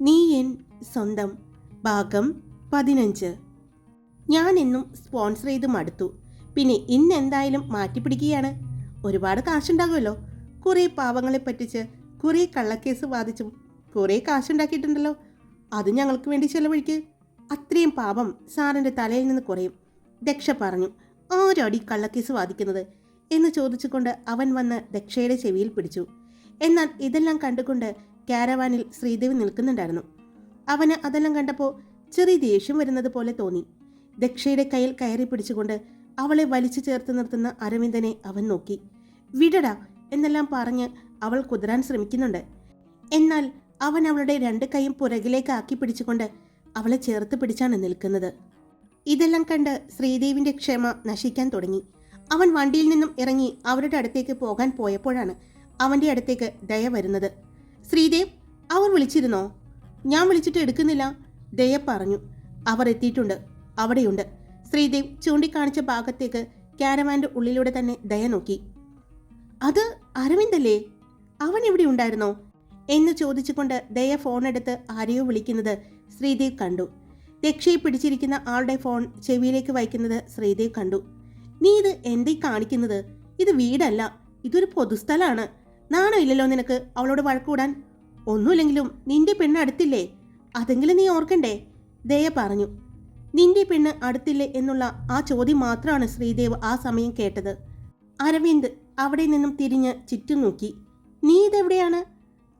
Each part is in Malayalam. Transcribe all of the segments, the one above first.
നീ എൻ സ്വന്തം ഭാഗം പതിനഞ്ച്. ഞാൻ എന്നും സ്പോൺസർ ചെയ്ത് മടുത്തു പിന്നെ ഇന്ന് എന്തായാലും മാറ്റിപ്പിടിക്കുകയാണ് ഒരുപാട് കാശുണ്ടാകുമല്ലോ. കുറേ പാവങ്ങളെ പറ്റിച്ച് കുറേ കള്ളക്കേസ് വാദിച്ചും കുറേ കാശുണ്ടാക്കിയിട്ടുണ്ടല്ലോ. അത് ഞങ്ങൾക്ക് വേണ്ടി ചെലവഴിക്ക്. അത്രയും പാപം സാറിന്റെ തലയിൽ നിന്ന് കുറയും. ദക്ഷ പറഞ്ഞു ആരടി കള്ളക്കേസ് വാദിക്കുന്നത്? എന്ന് ചോദിച്ചുകൊണ്ട് അവൻ വന്ന് ദക്ഷയുടെ ചെവിയിൽ പിടിച്ചു. എന്നാൽ ഇതെല്ലാം കണ്ടുകൊണ്ട് കാരവാനിൽ ശ്രീദേവി നിൽക്കുന്നുണ്ടായിരുന്നു. അവന് അതെല്ലാം കണ്ടപ്പോൾ ചെറിയ ദേഷ്യം വരുന്നത് പോലെ തോന്നി. ദക്ഷയുടെ കയ്യിൽ കയറി പിടിച്ചുകൊണ്ട് അവളെ വലിച്ചു ചേർത്ത് നിർത്തുന്ന അരവിന്ദനെ അവൻ നോക്കി. വിടടാ എന്നെല്ലാം പറഞ്ഞ് അവൾ കുതിരാൻ ശ്രമിക്കുന്നുണ്ട്. എന്നാൽ അവൻ അവളുടെ രണ്ട് കൈയും പുറകിലേക്ക് ആക്കി പിടിച്ചുകൊണ്ട് അവളെ ചേർത്ത് പിടിച്ചാണ് നിൽക്കുന്നത്. ഇതെല്ലാം കണ്ട് ശ്രീദേവിന്റെ ക്ഷമ നശിക്കാൻ തുടങ്ങി. അവൻ വണ്ടിയിൽ നിന്നും ഇറങ്ങി അവരുടെ അടുത്തേക്ക് പോകാൻ പോയപ്പോഴാണ് അവന്റെ അടുത്തേക്ക് ദയ വരുന്നത്. ശ്രീദേവ് അവർ വിളിച്ചിരുന്നോ? ഞാൻ വിളിച്ചിട്ട് എടുക്കുന്നില്ല. ദയ പറഞ്ഞു. അവർ എത്തിയിട്ടുണ്ട്. അവിടെയുണ്ട്. ശ്രീദേവ് ചൂണ്ടിക്കാണിച്ച ഭാഗത്തേക്ക് ക്യാരവാന്റെ ഉള്ളിലൂടെ തന്നെ ദയ നോക്കി. അത് അരവിന്ദല്ലേ? അവൻ ഇവിടെ ഉണ്ടായിരുന്നോ? എന്ന് ചോദിച്ചുകൊണ്ട് ദയ ഫോണെടുത്ത് ആരെയോ വിളിക്കുന്നത് ശ്രീദേവ് കണ്ടു. രക്ഷയെ പിടിച്ചിരിക്കുന്ന ആളുടെ ഫോൺ ചെവിയിലേക്ക് വയ്ക്കുന്നത് ശ്രീദേവ് കണ്ടു. നീ ഇത് എന്തേ കാണിക്കുന്നത്? ഇത് വീടല്ല. ഇതൊരു പൊതുസ്ഥലാണ് നാണോ ഇല്ലല്ലോ നിനക്ക് അവളോട് വഴക്കൂടാൻ? ഒന്നുമില്ലെങ്കിലും നിന്റെ പെണ്ണ് അടുത്തില്ലേ? അതെങ്കിലും നീ ഓർക്കണ്ടേ? ദയ പറഞ്ഞു. നിന്റെ പെണ്ണ് അടുത്തില്ലേ എന്നുള്ള ആ ചോദ്യം മാത്രമാണ് ശ്രീദേവ് ആ സമയം കേട്ടത്. അരവിന്ദ് അവിടെ നിന്നും തിരിഞ്ഞ് ചുറ്റും നോക്കി. നീ ഇതെവിടെയാണ്?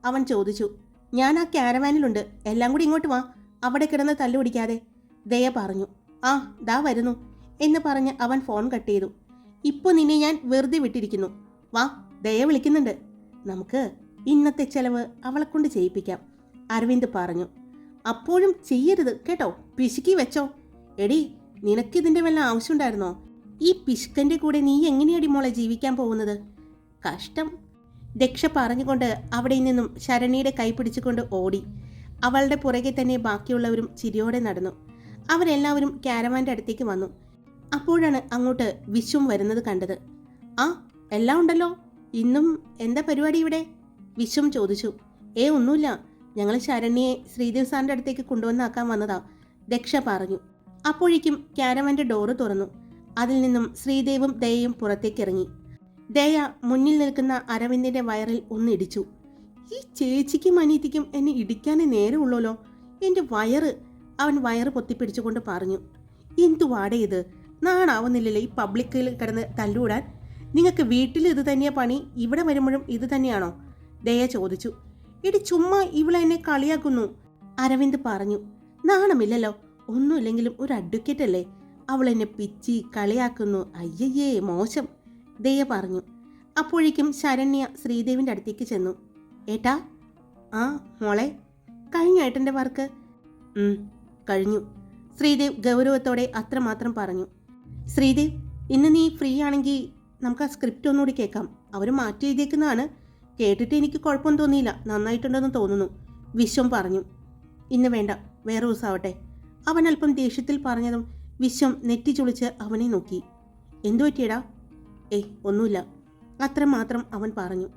അവൻ ചോദിച്ചു. ഞാൻ ആ ക്യാരവാനിലുണ്ട് എല്ലാം കൂടി ഇങ്ങോട്ട് വാ. അവിടെ കിടന്ന് തല്ലുപിടിക്കാതെ ദയ പറഞ്ഞു. ആ ദാ വരുന്നു. എന്ന് പറഞ്ഞ് അവൻ ഫോൺ കട്ട് ചെയ്തു. ഇപ്പോൾ നിന്നെ ഞാൻ വെറുതെ വിട്ടിരിക്കുന്നു. വാ ദയ വിളിക്കുന്നുണ്ട്. നമുക്ക് ഇന്നത്തെ ചെലവ് അവളെ കൊണ്ട് ചെയ്യിപ്പിക്കാം. അരവിന്ദ് പറഞ്ഞു. അപ്പോഴും ചെയ്യരുത് കേട്ടോ. പിശുക്കി വെച്ചോ. എടി നിനക്കിതിന്റെ വല്ല ആവശ്യമുണ്ടായിരുന്നോ? ഈ പിശുക്കന്റെ കൂടെ നീ എങ്ങനെയടി മോളെ ജീവിക്കാൻ പോകുന്നത്? കഷ്ടം. ദക്ഷ പറഞ്ഞുകൊണ്ട് അവിടെ നിന്നും ശരണിയുടെ കൈ പിടിച്ചുകൊണ്ട് ഓടി. അവളുടെ പുറകെ തന്നെ ബാക്കിയുള്ളവരും ചിരിയോടെ നടന്നു. അവരെല്ലാവരും ക്യാരവാന്റെ അടുത്തേക്ക് വന്നു. അപ്പോഴാണ് അങ്ങോട്ട് വിശ്വം വരുന്നത് കണ്ടത്. ആ എല്ലാം ഉണ്ടല്ലോ? ഇന്നും എന്താ പരിപാടി ഇവിടെ? വിശ്വം ചോദിച്ചു. ഏ ഒന്നുമില്ല. ഞങ്ങൾ ശരണ്യെ ശ്രീദേവ് സാറിന്റെ അടുത്തേക്ക് കൊണ്ടുവന്നാക്കാൻ വന്നതാ. ദക്ഷ പറഞ്ഞു. അപ്പോഴേക്കും ക്യാരവന്റെ ഡോറ് തുറന്നു. അതിൽ നിന്നും ശ്രീദേവും ദയയും പുറത്തേക്ക് ഇറങ്ങി ദയ മുന്നിൽ നിൽക്കുന്ന അരവിന്ദിന്റെ വയറിൽ ഒന്നിടിച്ചു ഈ ചേച്ചിക്കും അനീതിക്കും എന്നെ ഇടിക്കാനേ നേരമുള്ളല്ലോ. എന്റെ വയറ്. അവൻ വയറ് പൊത്തിപ്പിടിച്ചുകൊണ്ട് പറഞ്ഞു. എന്തുവാടേ ഇത്? നാണാവുന്നില്ലല്ലേ ഈ പബ്ലിക്കിൽ കിടന്ന് തല്ലൂടാൻ. നിങ്ങൾക്ക് വീട്ടിൽ ഇത് തന്നെയാ പണി ഇവിടെ വരുമ്പോഴും ഇത് തന്നെയാണോ? ദയ ചോദിച്ചു. എടി ചുമ്മാ ഇവളെ എന്നെ കളിയാക്കുന്നു. അരവിന്ദ് പറഞ്ഞു നാണമില്ലല്ലോ ഒന്നുമില്ലെങ്കിലും ഒരു അഡ്വക്കേറ്റ് അല്ലേ? അവൾ എന്നെ പിച്ചി കളിയാക്കുന്നു അയ്യയ്യേ മോശം. ദയ പറഞ്ഞു. അപ്പോഴേക്കും ശരണ്യ ശ്രീദേവിന്റെ അടുത്തേക്ക് ചെന്നു. ഏട്ടാ? ആ മോളെ. കഴിഞ്ഞ ഏട്ടന്റെ വർക്ക്? കഴിഞ്ഞു. ശ്രീദേവ് ഗൗരവത്തോടെ അത്രമാത്രം പറഞ്ഞു. ശ്രീദേവ് ഇന്ന് നീ ഫ്രീ ആണെങ്കിൽ നമുക്ക് ആ സ്ക്രിപ്റ്റ് ഒന്നുകൂടി കേൾക്കാം. അവർ മാറ്റി എഴുതിയേക്കുന്നതാണ്. കേട്ടിട്ട് എനിക്ക് കുഴപ്പമൊന്നും തോന്നിയില്ല. നന്നായിട്ടുണ്ടെന്ന് തോന്നുന്നു. വിശ്വം പറഞ്ഞു. ഇന്ന് വേണ്ട. വേറെ ദിവസമാവട്ടെ. അവൻ അല്പം ദേഷ്യത്തിൽ പറഞ്ഞതും വിശ്വം നെറ്റി ചുളിച്ച് അവനെ നോക്കി. എന്തു പറ്റിയടാ? ഏയ് ഒന്നുമില്ല. അത്രമാത്രം അവൻ പറഞ്ഞു.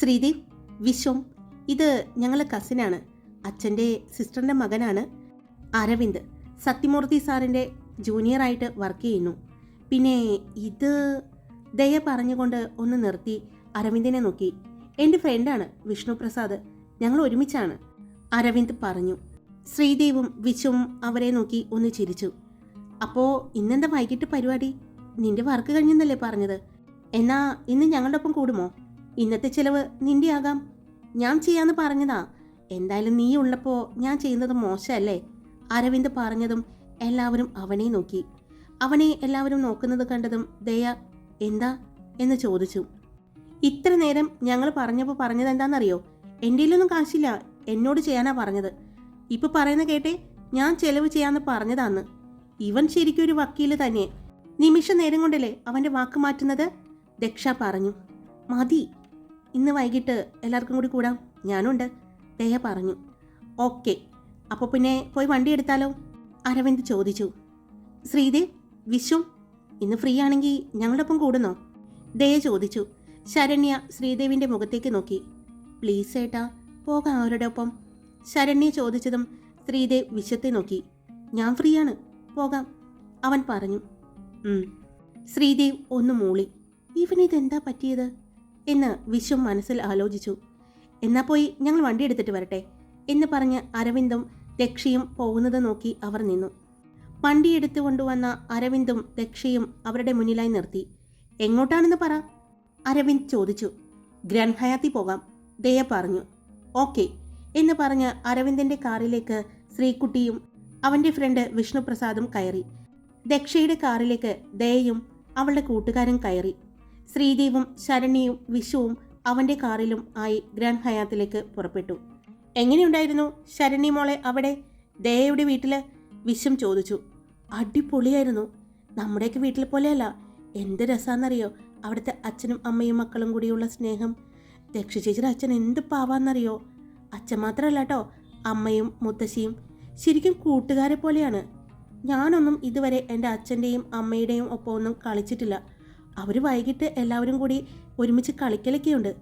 ശ്രീദേവ് വിശ്വം ഇത് ഞങ്ങളെ കസിനാണ് അച്ഛന്റെ സിസ്റ്ററിന്റെ മകനാണ് അരവിന്ദ്. സത്യമൂർത്തി സാറിന്റെ ജൂനിയറായിട്ട് വർക്ക് ചെയ്യുന്നു. പിന്നെ ഇത് ദയ പറഞ്ഞുകൊണ്ട് ഒന്ന് നിർത്തി അരവിന്ദിനെ നോക്കി. എന്റെ ഫ്രണ്ടാണ് വിഷ്ണുപ്രസാദ്. ഞങ്ങൾ ഒരുമിച്ചാണ് അരവിന്ദ് പറഞ്ഞു. ശ്രീദേവും വിശ്വവും അവരെ നോക്കി ഒന്ന് ചിരിച്ചു. അപ്പോ ഇന്നെന്താ വൈകിട്ട് പരിപാടി? നിന്റെ വർക്ക് കഴിഞ്ഞെന്നല്ലേ പറഞ്ഞത്. എന്നാ ഇന്ന് ഞങ്ങളുടെ ഒപ്പം കൂടുമോ? ഇന്നത്തെ ചിലവ് നിന്റെ ആകാം. ഞാൻ ചെയ്യാന്ന് പറഞ്ഞതാ. എന്തായാലും നീ ഉള്ളപ്പോൾ ഞാൻ ചെയ്യുന്നത് മോശമല്ലേ അരവിന്ദ് പറഞ്ഞതും എല്ലാവരും അവനെ നോക്കി. അവനെ എല്ലാവരും നോക്കുന്നത് കണ്ടതും ദയ എന്താ? എന്ന് ചോദിച്ചു. ഇത്ര നേരം ഞങ്ങൾ പറഞ്ഞപ്പോൾ പറഞ്ഞത് എന്താണെന്നറിയോ? എന്റെ കാശില്ല. എന്നോട് ചെയ്യാനാ പറഞ്ഞത്. ഇപ്പൊ പറയുന്ന കേട്ടെ ഞാൻ ചെലവ് ചെയ്യാന്ന് പറഞ്ഞതാന്ന് ഇവൻ ശരിക്കും ഒരു വക്കീൽ തന്നെ നിമിഷ നേരം കൊണ്ടല്ലേ അവന്റെ വാക്ക് മാറ്റുന്നത്? ദക്ഷ പറഞ്ഞു. മതി. ഇന്ന് വൈകിട്ട് എല്ലാവർക്കും കൂടി കൂടാം. ഞാനുണ്ട്. ദയ പറഞ്ഞു. ഓക്കെ. അപ്പോൾ പിന്നെ പോയി വണ്ടി എടുത്താലോ? അരവിന്ദ് ചോദിച്ചു. ശ്രീദേവ് വിശ്വം ഇന്ന് ഫ്രീ ആണെങ്കിൽ ഞങ്ങളുടെ ഒപ്പം കൂടുന്നോ? ദയ ചോദിച്ചു. ശരണ്യ ശ്രീദേവിന്റെ മുഖത്തേക്ക് നോക്കി. പ്ലീസ് ഏട്ടാ പോകാം അവരുടെ ഒപ്പം. ശരണ്യ ചോദിച്ചതും ശ്രീദേവ് വിശത്തെ നോക്കി. ഞാൻ ഫ്രീ ആണ്. പോകാം. അവൻ പറഞ്ഞു. ശ്രീദേവ് ഒന്ന് മൂളി. ഇവനിതെന്താ പറ്റിയത്? എന്ന് വിശ്വം മനസ്സിൽ ആലോചിച്ചു. എന്നാ പോയി ഞങ്ങൾ വണ്ടി എടുത്തിട്ട് വരട്ടെ എന്ന് പറഞ്ഞ് അരവിന്ദും രക്ഷയും പോകുന്നത് നോക്കി അവർ നിന്നു. വണ്ടി എടുത്തു കൊണ്ടുവന്ന അരവിന്ദും ദക്ഷയും അവരുടെ മുന്നിലായി നിർത്തി. എങ്ങോട്ടാണെന്ന് പറ അരവിന്ദ് ചോദിച്ചു. ഗ്രാൻഡ് ഹയാത്തി പോകാം ദയ പറഞ്ഞു. ഓക്കെ എന്ന് പറഞ്ഞ് അരവിന്ദന്റെ കാറിലേക്ക് ശ്രീകുട്ടിയും അവന്റെ ഫ്രണ്ട് വിഷ്ണുപ്രസാദും കയറി. ദക്ഷയുടെ കാറിലേക്ക് ദയയും അവളുടെ കൂട്ടുകാരും കയറി. ശ്രീദേവും ശരണിയും വിഷുവും അവന്റെ കാറിലും ആയി ഗ്രാൻഡ് ഹയാത്തിലേക്ക് പുറപ്പെട്ടു. എങ്ങനെയുണ്ടായിരുന്നു ശരണി മോളെ അവിടെ? ദയയുടെ വീട്ടിൽ വിശ്വം ചോദിച്ചു. അടിപൊളിയായിരുന്നു. നമ്മുടെയൊക്കെ വീട്ടിൽ പോലെയല്ല. എന്ത് രസാന്നറിയോ? അവിടുത്തെ അച്ഛനും അമ്മയും മക്കളും കൂടിയുള്ള സ്നേഹം. ദക്ഷ അച്ഛൻ എന്ത് പാവാന്നറിയോ? അച്ഛൻ മാത്രമല്ല കേട്ടോ അമ്മയും മുത്തശ്ശിയും ശരിക്കും കൂട്ടുകാരെ പോലെയാണ്. ഞാനൊന്നും ഇതുവരെ എന്റെ അച്ഛന്റെയും അമ്മയുടെയും ഒപ്പം ഒന്നും കളിച്ചിട്ടില്ല. അവർ വൈകിട്ട് എല്ലാവരും കൂടി ഒരുമിച്ച് കളിക്കലൊക്കെയുണ്ട്.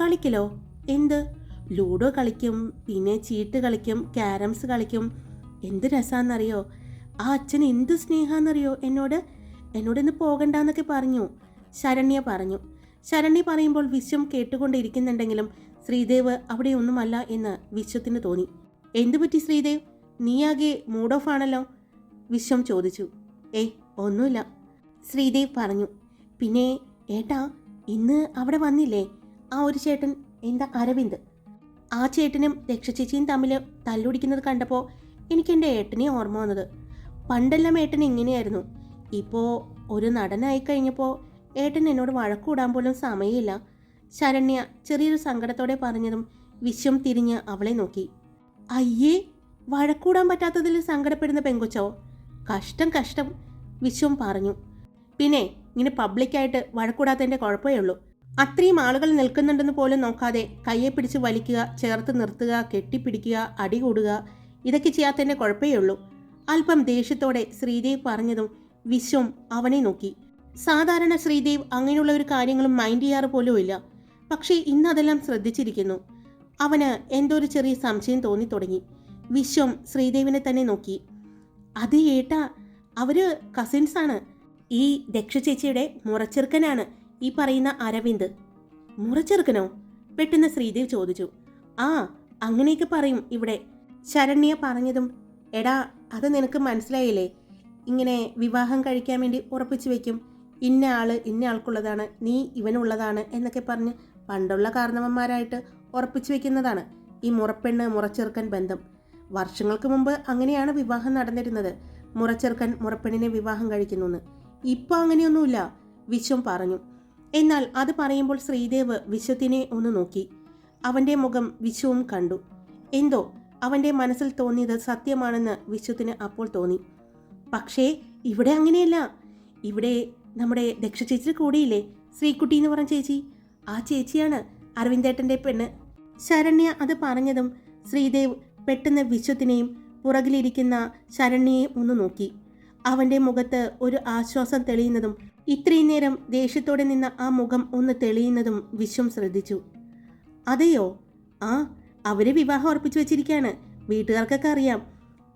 കളിക്കലോ? എന്ത്? ലൂഡോ കളിക്കും പിന്നെ ചീട്ട് കളിക്കും ക്യാരംസ് കളിക്കും. എന്ത് രസാന്നറിയോ? ആ അച്ഛൻ എന്ത് സ്നേഹാന്നറിയോ? എന്നോട് എന്നോട് ഇന്ന് പോകണ്ടെന്നൊക്കെ പറഞ്ഞു. ശരണ്യ പറഞ്ഞു. ശരണ്യ പറയുമ്പോൾ വിശ്വം കേട്ടുകൊണ്ടിരിക്കുന്നുണ്ടെങ്കിലും ശ്രീദേവ് അവിടെ ഒന്നുമല്ല എന്ന് വിശ്വത്തിന് തോന്നി. എന്തു പറ്റി ശ്രീദേവ്? നീയാകെ മൂഡ് ഓഫ് ആണല്ലോ? വിശ്വം ചോദിച്ചു. ഏയ് ഒന്നുമില്ല ശ്രീദേവ് പറഞ്ഞു. പിന്നെ ഏട്ടാ ഇന്ന് അവിടെ വന്നില്ലേ? ആ ഒരു ചേട്ടൻ എന്താ അരവിന്ദ്? ആ ചേട്ടനും രക്ഷചേച്ചിയും തമ്മിൽ തല്ലുടിക്കുന്നത് കണ്ടപ്പോൾ എനിക്ക് എന്റെ ഏട്ടനെ ഓർമ്മ വന്നത്. പണ്ടെല്ലാം ഏട്ടൻ ഇങ്ങനെയായിരുന്നു. ഇപ്പോൾ ഒരു നടനായി കഴിഞ്ഞപ്പോൾ ഏട്ടൻ എന്നോട് വഴക്കൂടാൻ പോലും സമയമില്ല. ശരണ്യ ചെറിയൊരു സങ്കടത്തോടെ പറഞ്ഞതും വിശ്വം തിരിഞ്ഞ് അവളെ നോക്കി. അയ്യേ വഴക്കൂടാൻ പറ്റാത്തതിൽ സങ്കടപ്പെടുന്ന പെങ്കൊച്ചോ? കഷ്ടം കഷ്ടം വിശ്വം പറഞ്ഞു. പിന്നെ ഇങ്ങനെ പബ്ലിക്കായിട്ട് വഴക്കൂടാത്തതിന്റെ കുഴപ്പമേ ഉള്ളൂ. അത്രയും ആളുകൾ നിൽക്കുന്നുണ്ടെന്ന് പോലും നോക്കാതെ കയ്യെ പിടിച്ച് വലിക്കുക ചേർത്ത് നിർത്തുക കെട്ടിപ്പിടിക്കുക അടികൂടുക ഇതൊക്കെ ചെയ്യാത്തതിന്റെ കുഴപ്പമേ ഉള്ളൂ. അല്പം ദേഷ്യത്തോടെ ശ്രീദേവ് പറഞ്ഞതും വിശ്വം അവനെ നോക്കി. സാധാരണ ശ്രീദേവ് അങ്ങനെയുള്ള ഒരു കാര്യങ്ങളും മൈൻഡ് ചെയ്യാറ് പോലും ഇല്ല പക്ഷേ ഇന്ന് ശ്രദ്ധിച്ചിരിക്കുന്നു. അവന് എന്തോ ഒരു ചെറിയ സംശയം തോന്നി തുടങ്ങി വിശ്വം ശ്രീദേവിനെ തന്നെ നോക്കി. അത് ഏട്ടാ അവർ ആണ്. ഈ ദക്ഷ ചേച്ചിയുടെ മുറച്ചെറുക്കനാണ് ഈ പറയുന്ന അരവിന്ദ്. മുറച്ചെറുക്കനോ? പെട്ടെന്ന് ശ്രീദേവ് ചോദിച്ചു. ആ അങ്ങനെയൊക്കെ പറയും ഇവിടെ ശരണ്യ പറഞ്ഞതും എടാ അത് നിനക്ക് മനസ്സിലായില്ലേ? ഇങ്ങനെ വിവാഹം കഴിക്കാൻ വേണ്ടി ഉറപ്പിച്ചു വെക്കും. ഇന്ന ആൾ ഇന്ന ആൾക്കുള്ളതാണ് നീ ഇവനുള്ളതാണ് എന്നൊക്കെ പറഞ്ഞ് പണ്ടുള്ള കാരണവന്മാരായിട്ട് ഉറപ്പിച്ചു വെക്കുന്നതാണ് ഈ മുറപ്പെണ്ണ് മുറച്ചെറുക്കൻ ബന്ധം. വർഷങ്ങൾക്ക് മുമ്പ് അങ്ങനെയാണ് വിവാഹം നടന്നിരുന്നത്. മുറച്ചെറുക്കൻ മുറപ്പെണ്ണിനെ വിവാഹം കഴിക്കുന്നു ഇപ്പോൾ അങ്ങനെയൊന്നുമില്ല വിശ്വം പറഞ്ഞു. എന്നാൽ അത് പറയുമ്പോൾ ശ്രീദേവ് വിശ്വത്തിനെ ഒന്ന് നോക്കി. അവന്റെ മുഖം വിശ്വവും കണ്ടു. എന്തോ അവന്റെ മനസ്സിൽ തോന്നിയത് സത്യമാണെന്ന് വിശ്വത്തിന് അപ്പോൾ തോന്നി. പക്ഷേ ഇവിടെ അങ്ങനെയല്ല. ഇവിടെ നമ്മുടെ ദക്ഷ ചേച്ചി കൂടിയില്ലേ? ശ്രീകുട്ടി എന്ന് പറഞ്ഞ ചേച്ചി. ആ ചേച്ചിയാണ് അരവിന്ദേട്ടന്റെ പെണ്ണ്. ശരണ്യ അത് പറഞ്ഞതും ശ്രീദേവ് പെട്ടെന്ന് വിശ്വത്തിനെയും പുറകിലിരിക്കുന്ന ശരണ്യയെയും ഒന്ന് നോക്കി. അവന്റെ മുഖത്ത് ഒരു ആശ്വാസം തെളിയുന്നതും ഇത്രയും നേരം ദേഷ്യത്തോടെ നിന്ന ആ മുഖം ഒന്ന് തെളിയുന്നതും വിശ്വം ശ്രദ്ധിച്ചു. അതെയോ? ആ അവർ വിവാഹം ഉറപ്പിച്ചു വെച്ചിരിക്കുകയാണ് വീട്ടുകാർക്കൊക്കെ അറിയാം.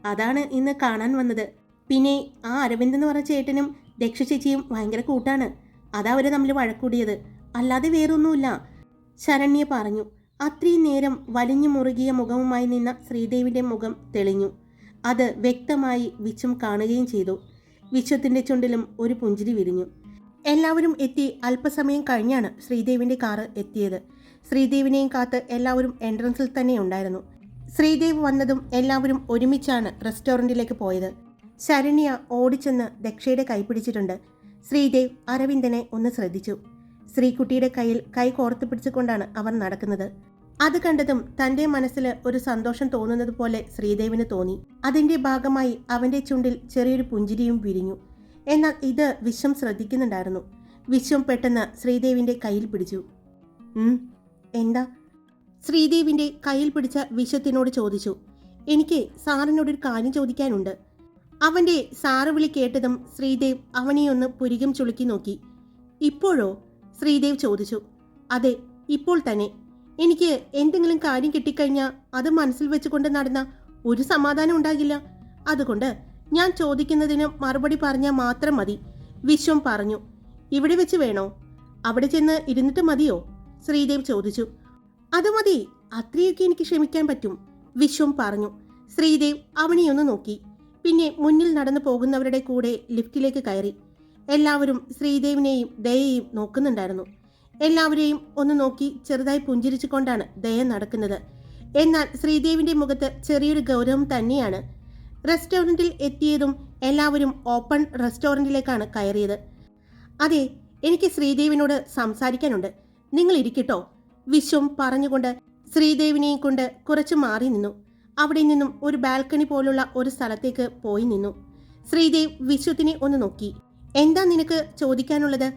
അതാണ് ഇന്ന് കാണാൻ വന്നത്. പിന്നെ ആ അരവിന്ദ് എന്ന് പറഞ്ഞ ചേട്ടനും ദക്ഷ ചേച്ചിയും ഭയങ്കര കൂട്ടാണ്. അതാ അവർ തമ്മിൽ വഴക്കൂടിയത്. അല്ലാതെ വേറൊന്നുമില്ല. ശരണ്യ പറഞ്ഞു. അത്രയും നേരം വലിഞ്ഞു മുറുകിയ മുഖവുമായി നിന്ന ശ്രീദേവിന്റെ മുഖം തെളിഞ്ഞു. അത് വ്യക്തമായി വിച്ചും കാണുകയും ചെയ്തു. വിശ്വത്തിന്റെ ചുണ്ടിലും ഒരു പുഞ്ചിരി വിരിഞ്ഞു. എല്ലാവരും എത്തി അല്പസമയം കഴിഞ്ഞാണ് ശ്രീദേവിന്റെ കാറ് എത്തിയത്. ശ്രീദേവിനെയും കാത്ത് എല്ലാവരും എൻട്രൻസിൽ തന്നെ ഉണ്ടായിരുന്നു. ശ്രീദേവ് വന്നതും എല്ലാവരും ഒരുമിച്ചാണ് റെസ്റ്റോറന്റിലേക്ക് പോയത്. ശരണ്യ ഓടിച്ചെന്ന് ദക്ഷയുടെ കൈ പിടിച്ചിട്ടുണ്ട്. ശ്രീദേവ് അരവിന്ദനെ ഒന്ന് ശ്രദ്ധിച്ചു. ശ്രീകുട്ടിയുടെ കയ്യിൽ കൈ കോർത്തു പിടിച്ചുകൊണ്ടാണ് അവർ നടക്കുന്നത്. അത് കണ്ടതും തന്റെ മനസ്സിൽ ഒരു സന്തോഷം തോന്നുന്നത് പോലെ ശ്രീദേവിന് തോന്നി. അതിന്റെ ഭാഗമായി അവന്റെ ചുണ്ടിൽ ചെറിയൊരു പുഞ്ചിരിയും വിരിഞ്ഞു. എന്നാൽ ഇത് വിശ്വം ശ്രദ്ധിക്കുന്നുണ്ടായിരുന്നു. വിശ്വം പെട്ടെന്ന് ശ്രീദേവിന്റെ കയ്യിൽ പിടിച്ചു. എന്താ? ശ്രീദേവിന്റെ കയ്യിൽ പിടിച്ച വിശ്വത്തിനോട് ചോദിച്ചു. എനിക്ക് സാറിനോടൊരു കാര്യം ചോദിക്കാനുണ്ട്. അവന്റെ സാറ് വിളി കേട്ടതും ശ്രീദേവ് അവനെയൊന്ന് പുരികം ചുളുക്കി നോക്കി. ഇപ്പോഴോ? ശ്രീദേവ് ചോദിച്ചു. അതെ ഇപ്പോൾ തന്നെ. എനിക്ക് എന്തെങ്കിലും കാര്യം കിട്ടിക്കഴിഞ്ഞാൽ അത് മനസ്സിൽ വെച്ചുകൊണ്ട് നടന്ന ഒരു സമാധാനം ഉണ്ടാകില്ല. അതുകൊണ്ട് ഞാൻ ചോദിക്കുന്നതിന് മറുപടി പറഞ്ഞാൽ മാത്രം മതി. വിശ്വം പറഞ്ഞു. ഇവിടെ വെച്ച് വേണോ? അവിടെ ചെന്ന് ഇരുന്നിട്ട് മതിയോ? ശ്രീദേവ് ചോദിച്ചു. അത് മതി. അത്രയൊക്കെ എനിക്ക് ക്ഷമിക്കാൻ പറ്റും വിശ്വം പറഞ്ഞു. ശ്രീദേവ് അവനെയൊന്ന് നോക്കി. പിന്നെ മുന്നിൽ നടന്നു പോകുന്നവരുടെ കൂടെ ലിഫ്റ്റിലേക്ക് കയറി. എല്ലാവരും ശ്രീദേവിനെയും ദയയെയും നോക്കുന്നുണ്ടായിരുന്നു. എല്ലാവരെയും ഒന്ന് നോക്കി ചെറുതായി പുഞ്ചിരിച്ചുകൊണ്ടാണ് ദയ നടക്കുന്നത്. എന്നാൽ ശ്രീദേവിന്റെ മുഖത്ത് ചെറിയൊരു ഗൗരവം തന്നെയാണ്. റെസ്റ്റോറന്റിൽ എത്തിയതും എല്ലാവരും ഓപ്പൺ റെസ്റ്റോറന്റിലേക്കാണ് കയറിയത്. അതെ എനിക്ക് ശ്രീദേവിനോട് സംസാരിക്കാനുണ്ട്. നിങ്ങൾ ഇരിക്കട്ടോ വിശ്വം പറഞ്ഞുകൊണ്ട് ശ്രീദേവിനെയും കൊണ്ട് കുറച്ച് മാറി നിന്നു. അവിടെ നിന്നും ഒരു ബാൽക്കണി പോലുള്ള ഒരു സ്ഥലത്തേക്ക് പോയി നിന്നു. ശ്രീദേവ് വിശ്വത്തിനെ ഒന്ന് നോക്കി. എന്താ നിനക്ക് ചോദിക്കാനുള്ളത്?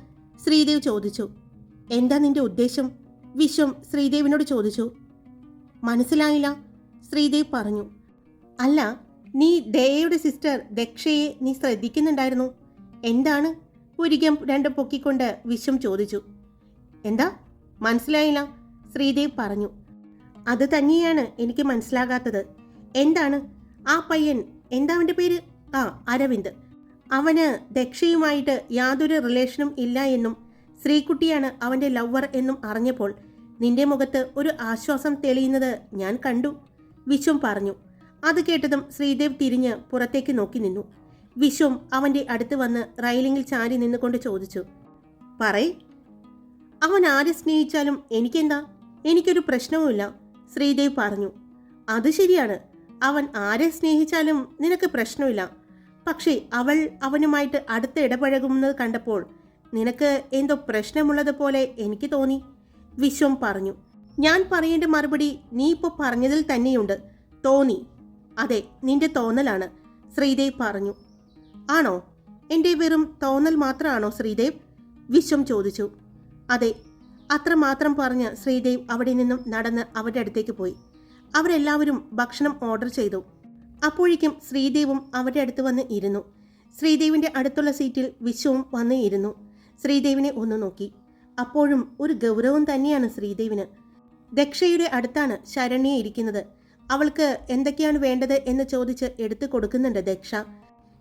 ശ്രീദേവ് ചോദിച്ചു. എന്താ നിന്റെ ഉദ്ദേശം? വിശ്വം ശ്രീദേവിനോട് ചോദിച്ചു. മനസ്സിലായില്ല? ശ്രീദേവ് പറഞ്ഞു. അല്ല നീ ദയയുടെ സിസ്റ്റർ ദക്ഷയെ നീ ശ്രദ്ധിക്കുന്നുണ്ടായിരുന്നു? എന്താണ്? പുരികം രണ്ട് പൊക്കിക്കൊണ്ട് വിശ്വം ചോദിച്ചു. എന്താ? മനസ്സിലായില്ല. ശ്രീദേവ് പറഞ്ഞു അത് തന്നെയാണ് എനിക്ക് മനസ്സിലാകാത്തത്. എന്താണ്? ആ പയ്യൻ എന്താ അവന്റെ പേര്? ആ അരവിന്ദ്. അവന് ദക്ഷയുമായിട്ട് യാതൊരു റിലേഷനും ഇല്ല എന്നും ശ്രീകുട്ടിയാണ് അവന്റെ ലവർ എന്നും അറിഞ്ഞപ്പോൾ നിന്റെ മുഖത്ത് ഒരു ആശ്വാസം തെളിയുന്നത് ഞാൻ കണ്ടു വിശ്വം പറഞ്ഞു. അത് കേട്ടതും ശ്രീദേവ് തിരിഞ്ഞ് പുറത്തേക്ക് നോക്കി നിന്നു. വിശ്വം അവന്റെ അടുത്ത് വന്ന് റൈലിങ്ങിൽ ചാരി നിന്നുകൊണ്ട് ചോദിച്ചു പറയ് അവൻ ആരെ സ്നേഹിച്ചാലും എനിക്കെന്താ? എനിക്കൊരു പ്രശ്നവുമില്ല ശ്രീദേവ് പറഞ്ഞു. അത് ശരിയാണ്. അവൻ ആരെ സ്നേഹിച്ചാലും നിനക്ക് പ്രശ്നമില്ല. പക്ഷേ അവൾ അവനുമായിട്ട് അടുത്ത് ഇടപഴകുന്നത് കണ്ടപ്പോൾ നിനക്ക് എന്തോ പ്രശ്നമുള്ളത് പോലെ എനിക്ക് തോന്നി. വിശ്വം പറഞ്ഞു. ഞാൻ പറയേണ്ട മറുപടി നീ ഇപ്പോൾ പറഞ്ഞതിൽ തന്നെയുണ്ട്. തോന്നി. അതെ നിന്റെ തോന്നലാണ് ശ്രീദേവ് പറഞ്ഞു. ആണോ? എന്റെ വെറും തോന്നൽ മാത്രമാണോ ശ്രീദേവ്? വിശ്വം ചോദിച്ചു. അതെ അത്രമാത്രം പറഞ്ഞ് ശ്രീദേവ് അവിടെ നിന്നും നടന്ന് അവരുടെ അടുത്തേക്ക് പോയി. അവരെല്ലാവരും ഭക്ഷണം ഓർഡർ ചെയ്തു. അപ്പോഴേക്കും ശ്രീദേവും അവരുടെ അടുത്ത് വന്ന് ഇരുന്നു. ശ്രീദേവിന്റെ അടുത്തുള്ള സീറ്റിൽ വിശ്വവും വന്ന് ഇരുന്നു. ശ്രീദേവിനെ ഒന്ന് നോക്കി. അപ്പോഴും ഒരു ഗൗരവം തന്നെയാണ് ശ്രീദേവിന്. ദക്ഷയുടെ അടുത്താണ് ശരണ്യ ഇരിക്കുന്നത്. അവൾക്ക് എന്തൊക്കെയാണ് വേണ്ടത് എന്ന് ചോദിച്ച് എടുത്തു കൊടുക്കുന്നുണ്ട് ദക്ഷ.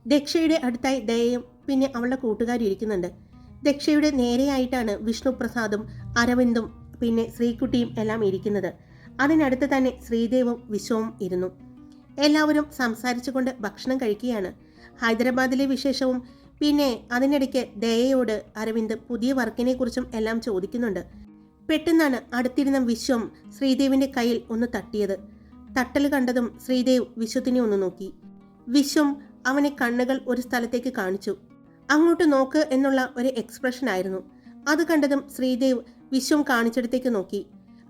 ദക്ഷയുടെ അടുത്തായി ദയയും പിന്നെ അവളുടെ കൂട്ടുകാരി ഇരിക്കുന്നുണ്ട്. ദക്ഷയുടെ നേരെയായിട്ടാണ് വിഷ്ണു പ്രസാദും അരവിന്ദും പിന്നെ ശ്രീകുട്ടിയും എല്ലാം ഇരിക്കുന്നത്. അതിനടുത്ത് തന്നെ ശ്രീദേവും വിശ്വവും ഇരുന്നു. എല്ലാവരും സംസാരിച്ചുകൊണ്ട് ഭക്ഷണം കഴിക്കുകയാണ്. ഹൈദരാബാദിലെ വിശേഷവും പിന്നെ അതിനിടയ്ക്ക് ദയയോട് അരവിന്ദ് പുതിയ വർക്കിനെ കുറിച്ചും എല്ലാം ചോദിക്കുന്നുണ്ട്. പെട്ടെന്നാണ് അടുത്തിരുന്ന വിശ്വം ശ്രീദേവിന്റെ കയ്യിൽ ഒന്ന് തട്ടിയത്. തട്ടൽ കണ്ടതും ശ്രീദേവ് വിശ്വത്തിനെ ഒന്ന് നോക്കി. വിശ്വം അവനെ കണ്ണുകൾ ഒരു സ്ഥലത്തേക്ക് കാണിച്ചു. അങ്ങോട്ട് നോക്ക് എന്നുള്ള ഒരു എക്സ്പ്രഷൻ ആയിരുന്നു. അത് കണ്ടതും ശ്രീദേവ് വിശ്വം കാണിച്ചിടത്തേക്ക് നോക്കി.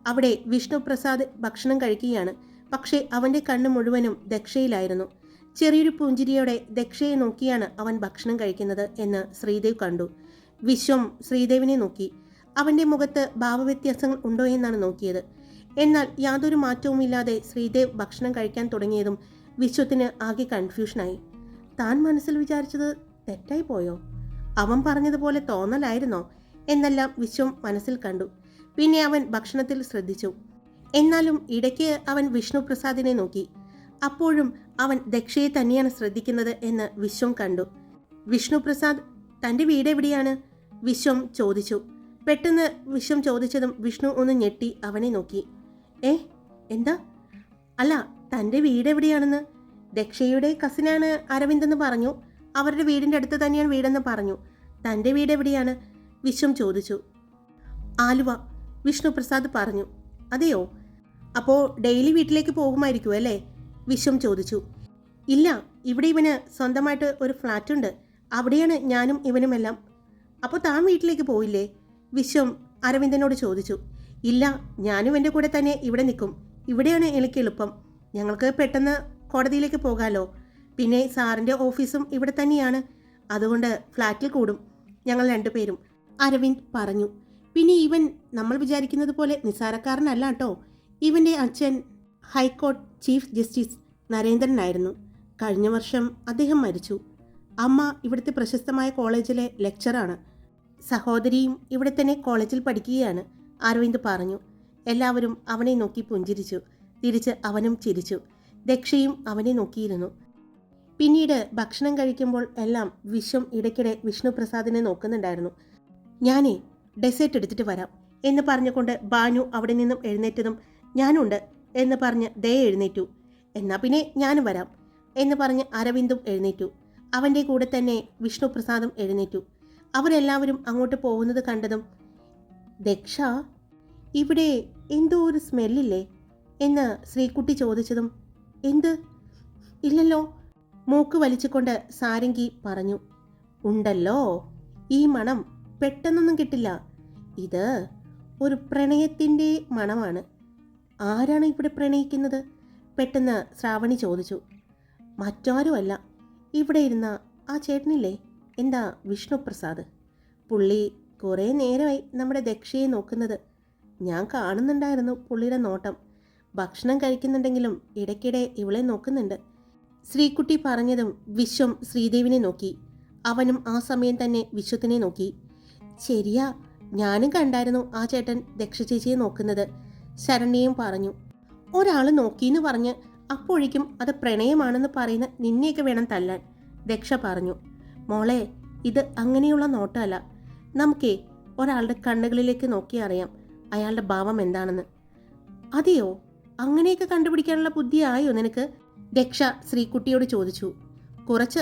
അവിടെ വിഷ്ണുപ്രസാദ് ഭക്ഷണം കഴിക്കുകയാണ്. പക്ഷേ അവന്റെ കണ്ണ് മുഴുവനും ദക്ഷയിലായിരുന്നു. ചെറിയൊരു പുഞ്ചിരിയോടെ ദക്ഷയെ നോക്കിയാണ് അവൻ ഭക്ഷണം കഴിക്കുന്നത് എന്ന് ശ്രീദേവ് കണ്ടു. വിശ്വം ശ്രീദേവിനെ നോക്കി. അവന്റെ മുഖത്ത് ഭാവവ്യത്യാസങ്ങൾ ഉണ്ടോ എന്നാണ് നോക്കിയത്. എന്നാൽ യാതൊരു മാറ്റവുമില്ലാതെ ശ്രീദേവ് ഭക്ഷണം കഴിക്കാൻ തുടങ്ങിയതും വിശ്വത്തിന് ആകെ കൺഫ്യൂഷനായി താൻ മനസ്സിൽ വിചാരിച്ചത് തെറ്റായി പോയോ അവൻ പറഞ്ഞതുപോലെ തോന്നലായിരുന്നോ? എന്നെല്ലാം വിശ്വം മനസ്സിൽ കണ്ടു. പിന്നെ അവൻ ഭക്ഷണത്തിൽ ശ്രദ്ധിച്ചു. എന്നാലും ഇടയ്ക്ക് അവൻ വിഷ്ണുപ്രസാദിനെ നോക്കി. അപ്പോഴും അവൻ ദക്ഷയെ തന്നെയാണ് ശ്രദ്ധിക്കുന്നത് എന്ന് വിശ്വം കണ്ടു. വിഷ്ണു പ്രസാദ് തന്റെ വീട് എവിടെയാണ്? വിശ്വം ചോദിച്ചു. പെട്ടെന്ന് വിശ്വം ചോദിച്ചതും വിഷ്ണു ഒന്ന് ഞെട്ടി അവനെ നോക്കി. ഏ എന്താ? അല്ല തന്റെ വീട് എവിടെയാണെന്ന്? ദക്ഷയുടെ കസിനാണ് അരവിന്ദ് എന്ന് പറഞ്ഞു. അവരുടെ വീടിന്റെ അടുത്ത് തന്നെയാണ് വീടെന്ന് പറഞ്ഞു. തന്റെ വീട് എവിടെയാണ്? വിശ്വം ചോദിച്ചു. ആലുവ വിഷ്ണു പ്രസാദ് പറഞ്ഞു. അതെയോ? അപ്പോൾ ഡെയിലി വീട്ടിലേക്ക് പോകുമായിരിക്കും അല്ലേ? വിശ്വം ചോദിച്ചു. ഇല്ല ഇവിടെ ഇവന് സ്വന്തമായിട്ട് ഒരു ഫ്ലാറ്റ് ഉണ്ട് അവിടെയാണ് ഞാനും ഇവനുമെല്ലാം അപ്പോൾ താൻ വീട്ടിലേക്ക് പോയില്ലേ? വിശ്വം അരവിന്ദനോട് ചോദിച്ചു. ഇല്ല ഞാനും എന്റെ കൂടെ തന്നെ ഇവിടെ നിൽക്കും. ഇവിടെയാണ് എനിക്ക് എളുപ്പം. ഞങ്ങൾക്ക് പെട്ടെന്ന് കോടതിയിലേക്ക് പോകാമല്ലോ പിന്നെ സാറിന്റെ ഓഫീസും ഇവിടെ തന്നെയാണ്. അതുകൊണ്ട് ഫ്ലാറ്റിൽ കൂടും. ഞങ്ങൾ രണ്ടുപേരും. അരവിന്ദ് പറഞ്ഞു. പിന്നെ ഇവൻ നമ്മൾ വിചാരിക്കുന്നത് പോലെ നിസ്സാരക്കാരനല്ല കേട്ടോ. ഇവന്റെ അച്ഛൻ ഹൈക്കോർട്ട് ചീഫ് ജസ്റ്റിസ് നരേന്ദ്രനായിരുന്നു. കഴിഞ്ഞ വർഷം അദ്ദേഹം മരിച്ചു. അമ്മ ഇവിടുത്തെ പ്രശസ്തമായ കോളേജിലെ ലെക്ചറാണ്. സഹോദരിയും ഇവിടെ തന്നെ കോളേജിൽ പഠിക്കുകയാണ് അരവിന്ദ് പറഞ്ഞു. എല്ലാവരും അവനെ നോക്കി പുഞ്ചിരിച്ചു. തിരിച്ച് അവനും ചിരിച്ചു. ദക്ഷയും അവനെ നോക്കിയിരുന്നു. പിന്നീട് ഭക്ഷണം കഴിക്കുമ്പോൾ എല്ലാം വിശ്വം ഇടയ്ക്കിടെ വിഷ്ണുപ്രസാദിനെ നോക്കുന്നുണ്ടായിരുന്നു. ഞാനേ ഡെസേർട്ട് എടുത്തിട്ട് വരാം എന്ന് പറഞ്ഞുകൊണ്ട് ബാനു അവിടെ നിന്നും എഴുന്നേറ്റതും ഞാനുണ്ട് എന്ന് പറഞ്ഞ് ദയ എഴുന്നേറ്റു. എന്നാ പിന്നെ ഞാനും വരാം എന്ന് പറഞ്ഞ് അരവിന്ദും എഴുന്നേറ്റു. അവന്റെ കൂടെ തന്നെ വിഷ്ണുപ്രസാദും എഴുന്നേറ്റു. അവരെല്ലാവരും അങ്ങോട്ട് പോകുന്നത് കണ്ടതും ദക്ഷ ഇവിടെ എന്തോ ഒരു സ്മെല്ലില്ലേ എന്ന് ശ്രീകുട്ടി ചോദിച്ചതും എന്ത്? ഇല്ലല്ലോ മൂക്ക് വലിച്ചുകൊണ്ട് സാരംഗി പറഞ്ഞു ഉണ്ടല്ലോ ഈ മണം പെട്ടെന്നൊന്നും കിട്ടില്ല. ഇത് ഒരു പ്രണയത്തിന്റെ മണമാണ്. ആരാണ് ഇവിടെ പ്രണയിക്കുന്നത്? പെട്ടെന്ന് ശ്രാവണി ചോദിച്ചു. മറ്റാരുമല്ല. ഇവിടെ ഇരുന്ന ആ ചേട്ടനില്ലേ? എന്താ വിഷ്ണുപ്രസാദ്? പുള്ളി കുറേ നേരമായി നമ്മുടെ ദക്ഷയെ നോക്കുന്നത്. ഞാൻ കാണുന്നുണ്ടായിരുന്നു പുള്ളിയുടെ നോട്ടം. ഭക്ഷണം കഴിക്കുന്നുണ്ടെങ്കിലും ഇടയ്ക്കിടെ ഇവളെ നോക്കുന്നുണ്ട്. ശ്രീകുട്ടി പറഞ്ഞതും വിശ്വം ശ്രീദേവിനെ നോക്കി. അവനും ആ സമയം തന്നെ വിശ്വത്തിനെ നോക്കി. ശരിയാ ഞാനും കണ്ടായിരുന്നു ആ ചേട്ടൻ ദക്ഷ ചേച്ചിയെ നോക്കുന്നത്. ശരണ്യയും പറഞ്ഞു. ഒരാൾ നോക്കിയെന്ന് പറഞ്ഞ് അപ്പോഴേക്കും അത് പ്രണയമാണെന്ന് പറയുന്ന നിന്നെയൊക്കെ വേണം തല്ലാൻ. ദക്ഷ പറഞ്ഞു. മോളെ ഇത് അങ്ങനെയുള്ള നോട്ടമല്ല നമുക്കേ ഒരാളുടെ കണ്ണുകളിലേക്ക് നോക്കി അറിയാം അയാളുടെ ഭാവം എന്താണെന്ന്. അതെയോ? അങ്ങനെയൊക്കെ കണ്ടുപിടിക്കാനുള്ള ബുദ്ധിയായോ നിനക്ക്? ദക്ഷ ശ്രീകുട്ടിയോട് ചോദിച്ചു. കുറച്ച്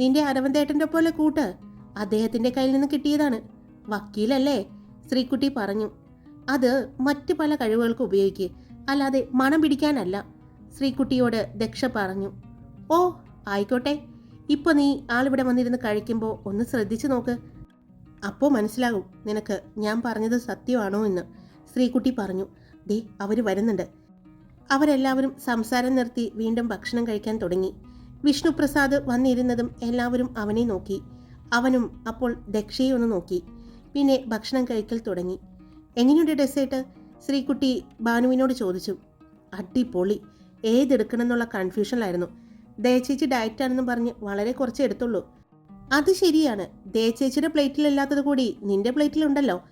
നിന്റെ അരവന്തേട്ടന്റെ പോലെ കൂട്ട് അദ്ദേഹത്തിന്റെ കയ്യിൽ നിന്ന് കിട്ടിയതാണ്. വക്കീലല്ലേ? ശ്രീകുട്ടി പറഞ്ഞു. അത് മറ്റ് പല കഴിവുകൾക്ക് ഉപയോഗിക്കുക അല്ലാതെ മണം പിടിക്കാനല്ല. ശ്രീകുട്ടിയോട് ദക്ഷ പറഞ്ഞു. ഓ ആയിക്കോട്ടെ. ഇപ്പൊ നീ ആളിവിടെ വന്നിരുന്ന് കഴിക്കുമ്പോൾ ഒന്ന് ശ്രദ്ധിച്ചു നോക്ക്. അപ്പോൾ മനസ്സിലാകും നിനക്ക് ഞാൻ പറഞ്ഞത് സത്യമാണോ എന്ന്. ശ്രീകുട്ടി പറഞ്ഞു. ദേ അവർ വരുന്നുണ്ട്. അവരെല്ലാവരും സംസാരം നിർത്തി വീണ്ടും ഭക്ഷണം കഴിക്കാൻ തുടങ്ങി. വിഷ്ണുപ്രസാദ് വന്നിരുന്നതും എല്ലാവരും അവനെ നോക്കി. അവനും അപ്പോൾ ദക്ഷയെ ഒന്ന് നോക്കി. പിന്നെ ഭക്ഷണം കഴിക്കൽ തുടങ്ങി. എങ്ങനെയുണ്ട് ഡെസേർട്ട് ശ്രീകുട്ടി ഭാനുവിനോട് ചോദിച്ചു. അടിപൊളി. ഏതെടുക്കണം എന്നുള്ള കൺഫ്യൂഷനിലായിരുന്നു. ദയചേച്ചി ഡയറ്റാണെന്ന് പറഞ്ഞ് വളരെ കുറച്ച് എടുത്തുള്ളൂ. അത് ശരിയാണ്. ദയചേച്ചിയുടെ പ്ലേറ്റിലല്ലാത്തത് കൂടി നിന്റെ പ്ലേറ്റിലുണ്ടല്ലോ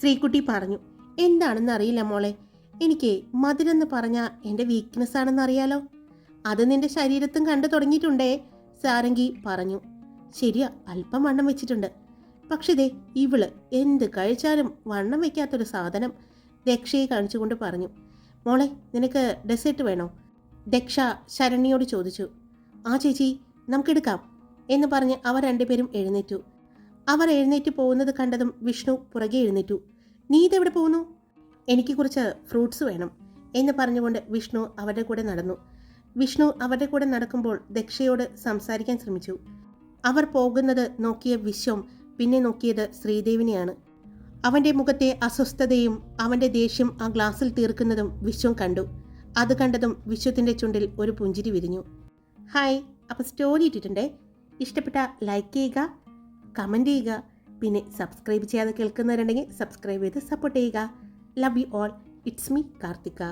ശ്രീകുട്ടി പറഞ്ഞു. എന്താണെന്ന് അറിയില്ല മോളെ. എനിക്ക് മധുരെന്ന് പറഞ്ഞ എന്റെ വീക്ക്നെസ് ആണെന്ന് അറിയാലോ. അത് നിന്റെ ശരീരത്തും കണ്ടു തുടങ്ങിയിട്ടുണ്ടേ സാരംഗി പറഞ്ഞു. ശരിയാ അല്പം വണ്ണം വെച്ചിട്ടുണ്ട്. പക്ഷേ ദേ ഇവൾ എന്ത് കഴിച്ചാലും വണ്ണം വെക്കാത്തൊരു സാധനം ദക്ഷയെ കാണിച്ചുകൊണ്ട് പറഞ്ഞു. മോളെ നിനക്ക് ഡെസേർട്ട് വേണോ? ദക്ഷ ശരണ്യോട് ചോദിച്ചു. ആ ചേച്ചി നമുക്കെടുക്കാം എന്ന് പറഞ്ഞ് അവർ രണ്ടുപേരും എഴുന്നേറ്റു. അവർ എഴുന്നേറ്റ് പോകുന്നത് കണ്ടതും വിഷ്ണു പുറകെ എഴുന്നേറ്റു. നീ ഇതെവിടെ പോകുന്നു? എനിക്ക് കുറച്ച് ഫ്രൂട്ട്സ് വേണം എന്ന് പറഞ്ഞുകൊണ്ട് വിഷ്ണു അവരുടെ കൂടെ നടന്നു. വിഷ്ണു അവരുടെ കൂടെ നടക്കുമ്പോൾ ദക്ഷയോട് സംസാരിക്കാൻ ശ്രമിച്ചു. അവർ പോകുന്നത് നോക്കിയ വിശ്വം പിന്നെ നോക്കിയത് ശ്രീദേവിനെയാണ്. അവന്റെ മുഖത്തെ അസ്വസ്ഥതയും അവന്റെ ദേഷ്യം ആ ഗ്ലാസ്സിൽ തീർക്കുന്നതും വിശ്വം കണ്ടു. അത് കണ്ടതും വിശ്വത്തിന്റെ ചുണ്ടിൽ ഒരു പുഞ്ചിരി വിരിഞ്ഞു. ഹായ് അപ്പോൾ സ്റ്റോറി ഇട്ടിട്ടുണ്ടേ? ഇഷ്ടപ്പെട്ട ലൈക്ക് ചെയ്യുക കമന്റ് ചെയ്യുക പിന്നെ സബ്സ്ക്രൈബ് ചെയ്യാതെ കേൾക്കുന്നവരുണ്ടെങ്കിൽ സബ്സ്ക്രൈബ് ചെയ്ത് സപ്പോർട്ട് ചെയ്യുക. Love you all it's me Karthika